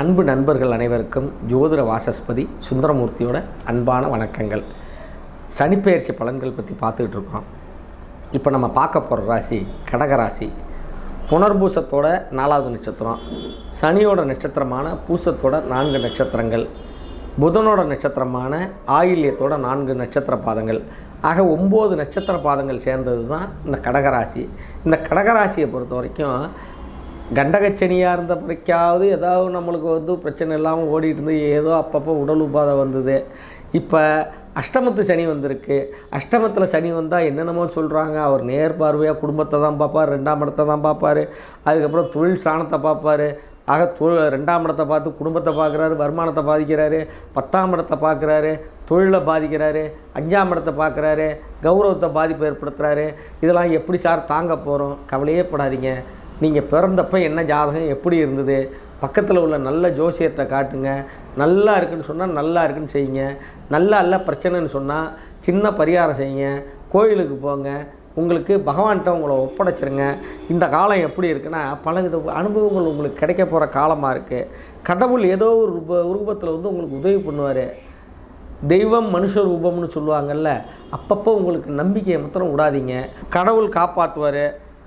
அன்பு நண்பர்கள் அனைவருக்கும் ஜோதிட வாசஸ்பதி சுந்தரமூர்த்தியோட அன்பான வணக்கங்கள். சனிப்பெயர்ச்சி பலன்கள் பற்றி பார்த்துக்கிட்டு இருக்கோம் இப்போ நம்ம பார்க்க போகிற ராசி கடகராசி புனர்பூசத்தோட நாலாவது நட்சத்திரம் சனியோட நட்சத்திரமான பூசத்தோட நான்கு நட்சத்திரங்கள் புதனோட நட்சத்திரமான ஆயில்யத்தோட நான்கு நட்சத்திர பாதங்கள். ஆக ஒம்பது நட்சத்திர பாதங்கள் சேர்ந்தது தான் இந்த கடகராசி இந்த கடகராசியை பொறுத்த வரைக்கும் கண்டகச்சனியாக இருந்த பிறக்காவது ஏதாவது நம்மளுக்கு வந்து பிரச்சனை இல்லாமல் ஓடிட்டு இருந்து ஏதோ அப்பப்போ உடல் உபாதை வந்தது. இப்போ அஷ்டமத்து சனி வந்திருக்கு. அஷ்டமத்தில் சனி வந்தால் என்னென்னமோ சொல்கிறாங்க அவர் நேர் பார்வையாக குடும்பத்தை தான் பார்ப்பார் ரெண்டாம் இடத்தை தான் பார்ப்பார் அதுக்கப்புறம் தொழில் சாணத்தை பார்ப்பார். ஆக தொழில் ரெண்டாம் இடத்தை பார்த்து குடும்பத்தை பார்க்குறாரு வருமானத்தை பாதிக்கிறாரு பத்தாம் இடத்தை பார்க்குறாரு தொழிலை பாதிக்கிறாரு அஞ்சாம் இடத்தை பார்க்குறாரு கௌரவத்தை பாதிப்பு ஏற்படுத்துகிறாரு இதெல்லாம் எப்படி சார் தாங்க போகிறோம் கவலையே படாதீங்க. நீங்கள் பிறந்தப்ப என்ன ஜாதகம் எப்படி இருந்தது? பக்கத்தில் உள்ள நல்ல ஜோசியத்தை காட்டுங்க. நல்லா இருக்குன்னு சொன்னால் நல்லா இருக்குன்னு செய்யுங்க. நல்லா இல்லை பிரச்சனைன்னு சொன்னால் சின்ன பரிகாரம் செய்யுங்க. கோயிலுக்கு போங்க. உங்களுக்கு பகவான்கிட்ட உங்களை ஒப்படைச்சிருங்க. இந்த காலம் எப்படி இருக்குன்னா பல வித அனுபவங்கள் உங்களுக்கு கிடைக்க போகிற காலமாக இருக்குது கடவுள் ஏதோ ஒரு ரூப ரூபத்தில் வந்து உங்களுக்கு உதவி பண்ணுவார். தெய்வம் மனுஷ ரூபம்னு சொல்லுவாங்கல்ல அப்பப்போ உங்களுக்கு நம்பிக்கையை மாத்திரம் விடாதீங்க. கடவுள் காப்பாற்றுவார்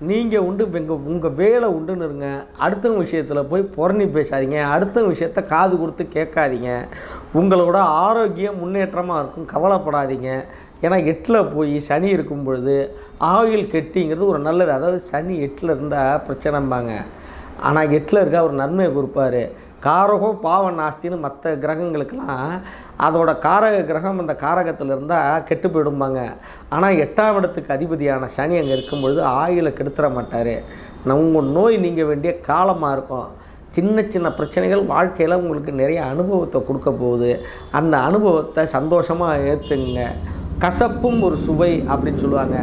நீங்கள் உண்டு எங்கள் உங்கள் வேலை உண்டுன்னு இருங்க. அடுத்தவங்க விஷயத்தில் போய் புறணி பேசாதீங்க. அடுத்தவங்க விஷயத்த காது கொடுத்து கேட்காதீங்க. உங்களோட ஆரோக்கியம் முன்னேற்றமாக இருக்கும். கவலைப்படாதீங்க. ஏன்னா எட்டில் போய் சனி இருக்கும் பொழுது ஆயில் கெட்டிங்கிறது ஒரு நல்லது. அதாவது சனி எட்டில் இருந்தால் பிரச்சனைம்பாங்க. ஆனால் எட்டில் இருக்க ஒரு நன்மையை கொடுப்பார். காரகம் பாவ நாஸ்தின்னு மற்ற கிரகங்களுக்கெல்லாம் அதோட காரக கிரகம் அந்த காரகத்தில் இருந்தால் கெட்டு போயிடும்பாங்க. ஆனால் எட்டாம் இடத்துக்கு அதிபதியான சனி அங்கே இருக்கும் பொழுது ஆயிலை கெடுத்துட மாட்டார். உங்கள் நோய் நீங்க வேண்டிய காலமாக இருக்கும். சின்ன சின்ன பிரச்சனைகள் வாழ்க்கையில் உங்களுக்கு நிறைய அனுபவத்தை கொடுக்க போகுது. அந்த அனுபவத்தை சந்தோஷமாக ஏற்றுங்க கசப்பும் ஒரு சுவை அப்படின்னு சொல்லுவாங்க.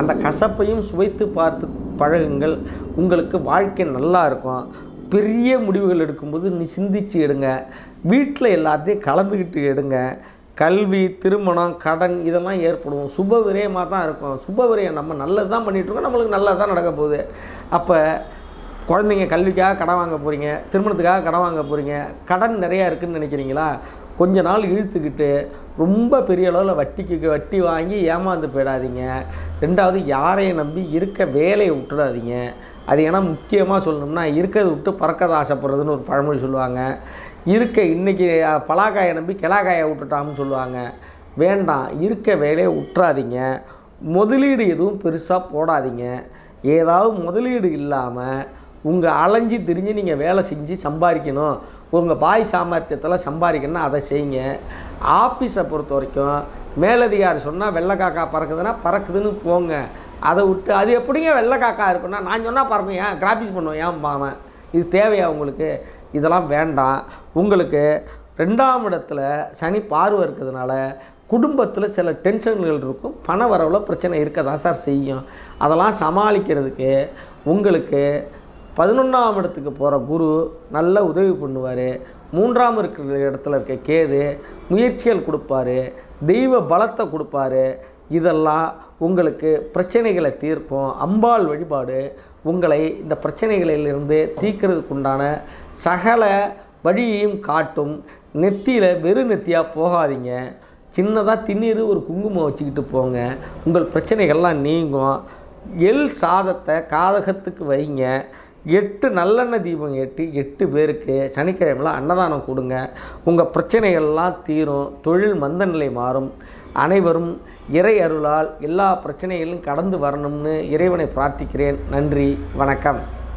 அந்த கசப்பையும் சுவைத்து பார்த்து பழகுங்கள். உங்களுக்கு வாழ்க்கை நல்லா இருக்கும். பெரிய முடிவுகள் எடுக்கும்போது நீ சிந்திச்சு எடுங்க. வீட்டில் எல்லாத்தையும் கலந்துக்கிட்டு எடுங்க. கல்வி திருமணம் கடன் இதெல்லாம் ஏற்படும். சுப விரயமாக தான் இருக்கும். சுப விரயம் நம்ம நல்லது தான் பண்ணிகிட்ருக்கோம் நம்மளுக்கு நல்லது தான் நடக்க போகுது. அப்போ குழந்தைங்க கல்விக்காக கடன் வாங்க போகிறீங்க திருமணத்துக்காக கடன் வாங்க போகிறீங்க கடன் நிறையா இருக்குதுன்னு நினைக்கிறீங்களா? கொஞ்ச நாள் இழுத்துக்கிட்டு ரொம்ப பெரிய அளவில் வட்டிக்கு வட்டி வாங்கி ஏமாந்து போயிடாதீங்க. ரெண்டாவது யாரையும் நம்பி இருக்க வேலையை விட்டுடாதீங்க அது ஏன்னா முக்கியமாக சொல்லணும்னா இருக்கிறத விட்டு பறக்கதை ஆசைப்படுறதுன்னு ஒரு பழமொழி சொல்லுவாங்க. இருக்க இன்றைக்கி பலாக்காயை நம்பி கிளாக்காயை விட்டுட்டாம்னு சொல்லுவாங்க. வேண்டாம் இருக்க வேலையை விட்டுறாதீங்க. முதலீடு எதுவும் பெருசாக போடாதீங்க. ஏதாவது முதலீடு இல்லாமல் உங்கள் அலைஞ்சி திரிஞ்சு நீங்கள் வேலை செஞ்சு சம்பாதிக்கணும். உங்கள் பாய் சாமர்த்தியத்தில் சம்பாதிக்கணும்னா அதை செய்யுங்க. ஆஃபீஸை பொறுத்த வரைக்கும் மேலதிகாரி சொன்னால் வெள்ளைக்காக்கா பறக்குதுன்னா பறக்குதுன்னு போங்க. அதை விட்டு அது எப்படிங்க வெள்ளைக்காக்கா இருக்குன்னா நான் சொன்னால் பறப்பேன் ஏன் கிராஃபிக்ஸ் பண்ணுவேன் ஏன் பாவன் இது தேவையா உங்களுக்கு? இதெல்லாம் வேண்டாம். உங்களுக்கு ரெண்டாம் இடத்துல சனி பார்வை இருக்கிறதுனால குடும்பத்தில் சில டென்ஷன்கள் இருக்கும். பண வரவில் பிரச்சனை இருக்க தான் சார் செய்யும். அதெல்லாம் சமாளிக்கிறதுக்கு உங்களுக்கு பதினொன்றாம் இடத்துக்கு போகிற குரு நல்ல உதவி பண்ணுவார். மூன்றாம் இருக்கிற இடத்துல இருக்க கேது முயற்சிகள் கொடுப்பாரு. தெய்வ பலத்தை கொடுப்பாரு. இதெல்லாம் உங்களுக்கு பிரச்சனைகளை தீர்க்கும். அம்பாள் வழிபாடு உங்களை இந்த பிரச்சனைகளிலிருந்து தீர்க்கிறதுக்குண்டான சகல வழியையும் காட்டும். நெத்தியில் வெறும் நெத்தியாக போகாதீங்க. சின்னதாக திண்ணீர் ஒரு குங்குமம் வச்சுக்கிட்டு போங்க. உங்கள் பிரச்சனைகள்லாம் நீங்கும். எள் சாதத்தை காதகத்துக்கு வைங்க. எட்டு நல்லெண்ணெய் தீபம் ஏற்றி எட்டு பேருக்கு சனிக்கிழமையில் அன்னதானம் கொடுங்க. உங்கள் பிரச்சனைகள்லாம் தீரும். தொழில் மந்த நிலை மாறும். அனைவரும் இறை அருளால் எல்லா பிரச்சனைகளும் கடந்து வரணும்னு இறைவனை பிரார்த்திக்கிறேன். நன்றி. வணக்கம்.